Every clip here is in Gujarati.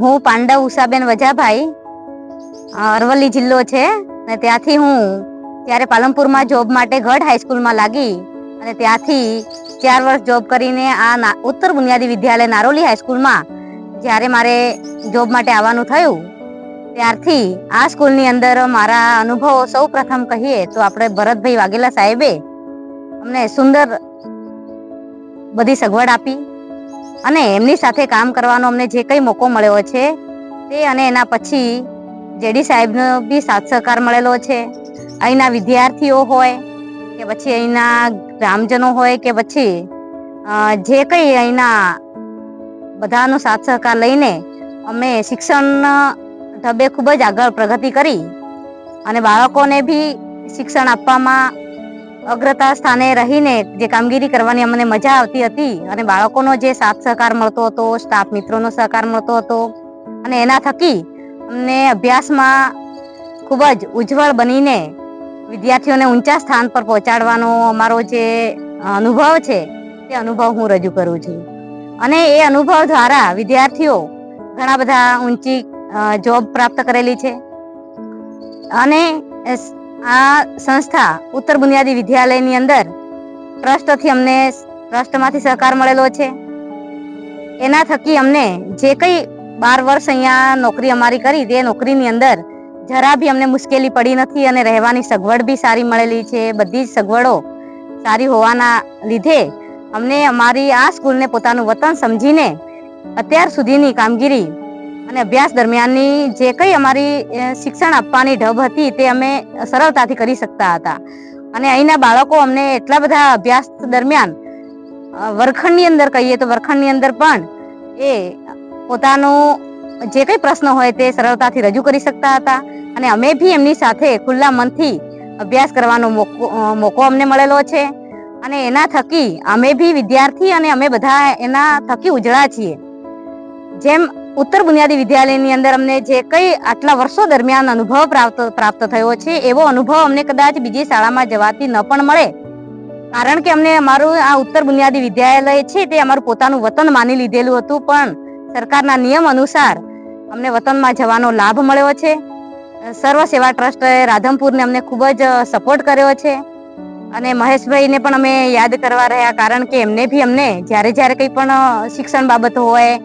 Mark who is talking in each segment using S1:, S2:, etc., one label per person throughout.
S1: હું પાંડવ ઉષાબેન વજાભાઈ અરવલ્લી જિલ્લો છે ને ત્યાંથી હું ત્યારે પાલનપુરમાં જોબ માટે ગઢ હાઈસ્કૂલમાં લાગી અને ત્યાંથી ચાર વર્ષ જોબ કરીને આ ઉત્તર બુનિયાદી વિદ્યાલય નારોલી હાઈસ્કૂલમાં જ્યારે મારે જોબ માટે આવવાનું થયું, ત્યારથી આ સ્કૂલની અંદર મારા અનુભવો સૌ પ્રથમ કહીએ તો આપણે ભરતભાઈ વાઘેલા સાહેબે અમને સુંદર બધી સગવડ આપી અને એમની સાથે કામ કરવાનો અમને જે કંઈ મોકો મળ્યો છે, તે અને એના પછી જેડી સાહેબનો બી સાથ સહકાર મળેલો છે. અહીંના વિદ્યાર્થીઓ હોય કે પછી અહીંના ગ્રામજનો હોય કે પછી જે કંઈ અહીંના બધાનો સાથ સહકાર લઈને અમે શિક્ષણ ઢબે ખૂબ જ આગળ પ્રગતિ કરી અને બાળકોને બી શિક્ષણ આપવામાં અગ્રતા સ્થાને રહીને જે કામગીરી કરવાની અમને મજા આવતી હતી અને બાળકોનો જે સાથ સહકાર મળતો હતો સ્ટાફ મિત્રોનો સહકાર મળતો હતો અને એના થકી અમને અભ્યાસમાં ખૂબ જ ઉજ્જવળ બનીને વિદ્યાર્થીઓને ઊંચા સ્થાન પર પહોંચાડવાનો અમારો જે અનુભવ છે તે અનુભવ હું રજૂ કરું છું. અને એ અનુભવ દ્વારા વિદ્યાર્થીઓ ઘણા બધા ઊંચી જોબ પ્રાપ્ત કરેલી છે. અને આ સંસ્થા ઉત્તર બુનિયાદી વિદ્યાલયની અંદર ટ્રસ્ટથી અમને ટ્રસ્ટમાંથી સહકાર મળેલો છે. એના થકી અમને જે કંઈ બાર વર્ષ અહીંયા નોકરી અમારી કરી, તે નોકરીની અંદર જરા બી અમને મુશ્કેલી પડી નથી અને રહેવાની સગવડ બી સારી મળેલી છે. બધી જ સગવડો સારી હોવાના લીધે અમને અમારી આ સ્કૂલને પોતાનું વતન સમજીને અત્યાર સુધીની કામગીરી અને અભ્યાસ દરમિયાનની જે કંઈ અમારી શિક્ષણ આપવાની ઢબ હતી તે અમે સરળતાથી કરી શકતા હતા. અને અહીંના બાળકો અમને એટલા બધા અભ્યાસ દરમિયાન વરખંડની અંદર કહીએ તો વર્ગખંડની અંદર પણ એ પોતાનો જે કંઈ પ્રશ્ન હોય તે સરળતાથી રજૂ કરી શકતા હતા. અને અમે બી એમની સાથે ખુલ્લા મનથી અભ્યાસ કરવાનો મોકો મોકો અમને મળેલો છે. અને એના થકી અમે બી વિદ્યાર્થી અને અમે બધા એના થકી ઉજળા છીએ. જેમ ઉત્તર બુનિયાદી વિદ્યાલયની અંદર અમને જે કંઈ આટલા વર્ષો દરમિયાન અનુભવ પ્રાપ્ત પ્રાપ્ત થયો છે, એવો અનુભવ અમને કદાચ બીજી શાળામાં જવાથી ન પણ મળે. કારણ કે અમને અમારું આ ઉત્તર બુનિયાદી વિદ્યાલય છે, તે અમારું પોતાનું વતન માની લીધેલું હતું, પણ સરકારના નિયમ અનુસાર અમને વતનમાં જવાનો લાભ મળ્યો છે. સર્વ સેવા ટ્રસ્ટે રાધમપુરને અમને ખૂબ જ સપોર્ટ કર્યો છે. અને મહેશભાઈને પણ અમે યાદ કરવા રહ્યા, કારણ કે એમને બી અમને જ્યારે જ્યારે કંઈ પણ શિક્ષણ બાબત હોય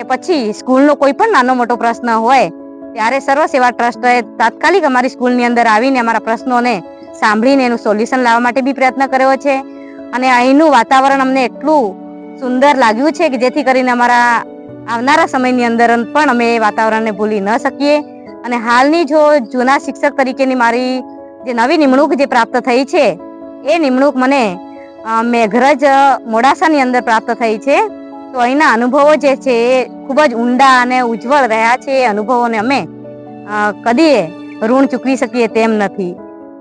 S1: કે પછી સ્કૂલનો કોઈ પણ નાનો મોટો પ્રશ્ન હોય, ત્યારે સર્વ સેવા ટ્રસ્ટએ તાત્કાલિક અમારી સ્કૂલની અંદર આવીને અમારા પ્રશ્નોને સાંભળીને એનું સોલ્યુશન લાવવા માટે બી પ્રયત્ન કર્યો છે. અને અહીંનું વાતાવરણ અમને એટલું સુંદર લાગ્યું છે કે જેથી કરીને અમારા આવનારા સમયની અંદર પણ અમે એ વાતાવરણને ભૂલી ન શકીએ. અને હાલની જો જૂના શિક્ષક તરીકેની મારી જે નવી નિમણૂક જે પ્રાપ્ત થઈ છે, એ નિમણૂક મને મેઘરજ મોડાસાની અંદર પ્રાપ્ત થઈ છે. તો અહીંના અનુભવો જે છે એ ખૂબ જ ઊંડા અને ઉજ્જવળ રહ્યા છે એ અનુભવોને અમે કદીએ કદી ઋણ ચૂકવી શકીએ તેમ નથી.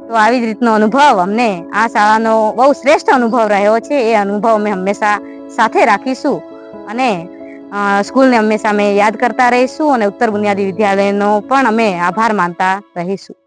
S1: તો આવી જ રીતનો અનુભવ અમને આ શાળાનો બહુ શ્રેષ્ઠ અનુભવ રહ્યો છે એ અનુભવ અમે હંમેશા સાથે રાખીશું અને સ્કૂલને હંમેશા અમે યાદ કરતા રહીશું અને ઉત્તર બુનિયાદી વિદ્યાલયનો પણ અમે આભાર માનતા રહીશું.